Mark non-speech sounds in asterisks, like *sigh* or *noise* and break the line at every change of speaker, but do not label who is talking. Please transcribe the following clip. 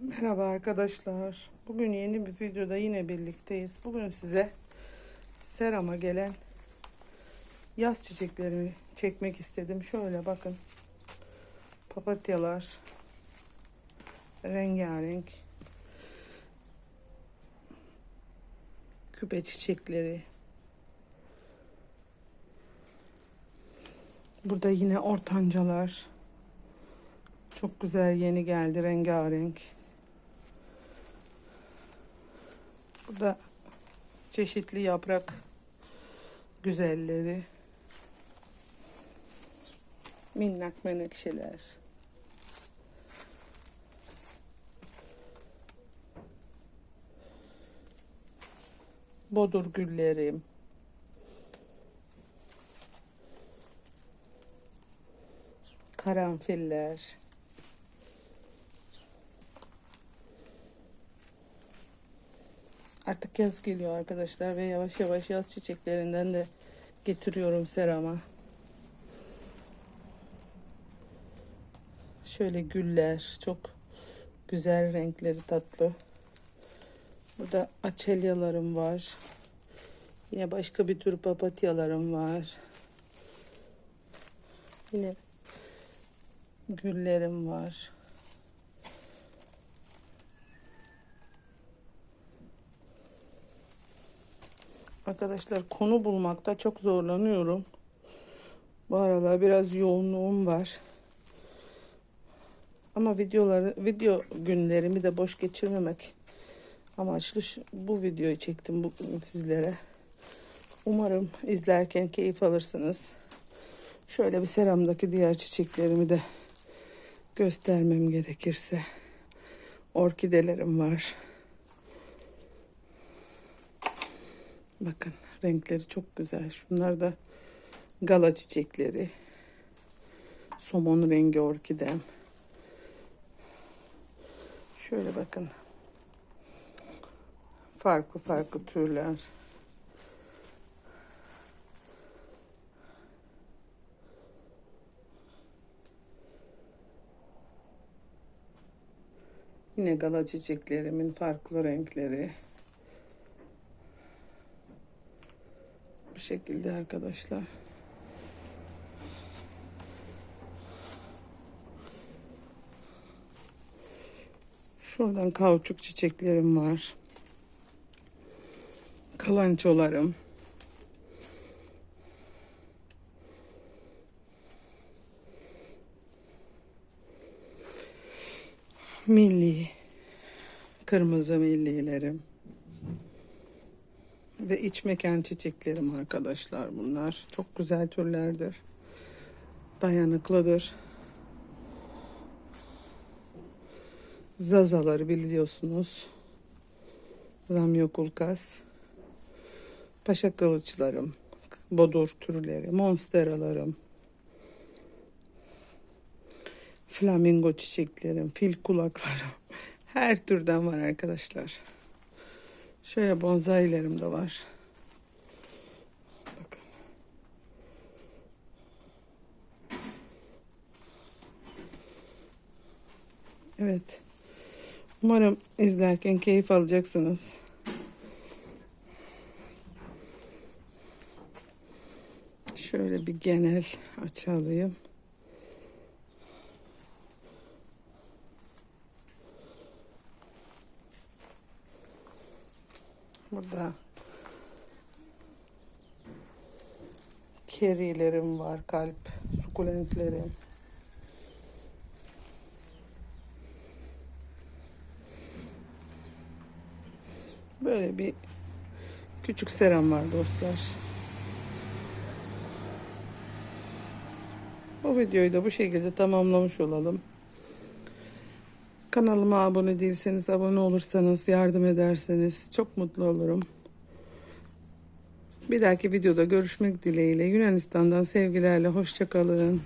Merhaba arkadaşlar. Bugün yeni bir videoda yine birlikteyiz. Bugün size serama gelen yaz çiçeklerimi çekmek istedim. Şöyle bakın. Papatyalar rengarenk. Küpe çiçekleri. Burada yine ortancalar. Çok güzel yeni geldi rengarenk. Burada çeşitli yaprak güzelleri. Minnak menekşeler. Bodur güllerim. Karanfiller. Artık yaz geliyor arkadaşlar ve yavaş yavaş yaz çiçeklerinden de getiriyorum serama. Şöyle güller çok güzel renkleri tatlı. Burada açelyalarım var. Yine başka bir tür papatyalarım var. Yine güllerim var. Arkadaşlar konu bulmakta çok zorlanıyorum. Bu aralar biraz yoğunluğum var. Ama videoları, video günlerimi de boş geçirmemek amaçlı bu videoyu çektim bugün sizlere. Umarım izlerken keyif alırsınız. Şöyle bir seramdaki diğer çiçeklerimi de göstermem gerekirse. Orkidelerim var. Bakın renkleri çok güzel. Şunlar da gala çiçekleri. Somon rengi orkidem. Şöyle bakın. Farklı farklı türler. Yine gala çiçeklerimin farklı renkleri. Şekilde arkadaşlar. Şuradan kauçuk çiçeklerim var. Kalançolarım. Milli. Kırmızı millilerim. Ve iç mekan çiçeklerim arkadaşlar bunlar. Çok güzel türlerdir. Dayanıklıdır. Zazaları biliyorsunuz. Zamyokulkas. Paşa kılıçlarım. Bodur türleri. Monsteralarım. Flamingo çiçeklerim. Fil kulaklarım. *laughs* Her türden var arkadaşlar. Şöyle bonsailerim de var. Bakın. Evet. Umarım izlerken keyif alacaksınız. Şöyle bir genel açalım. Burada kerilerim var, kalp, sukulentlerim. Böyle bir küçük seram var dostlar. Bu videoyu da bu şekilde tamamlamış olalım. Kanalıma abone değilseniz, abone olursanız, yardım ederseniz çok mutlu olurum. Bir dahaki videoda görüşmek dileğiyle Yunanistan'dan sevgilerle hoşçakalın.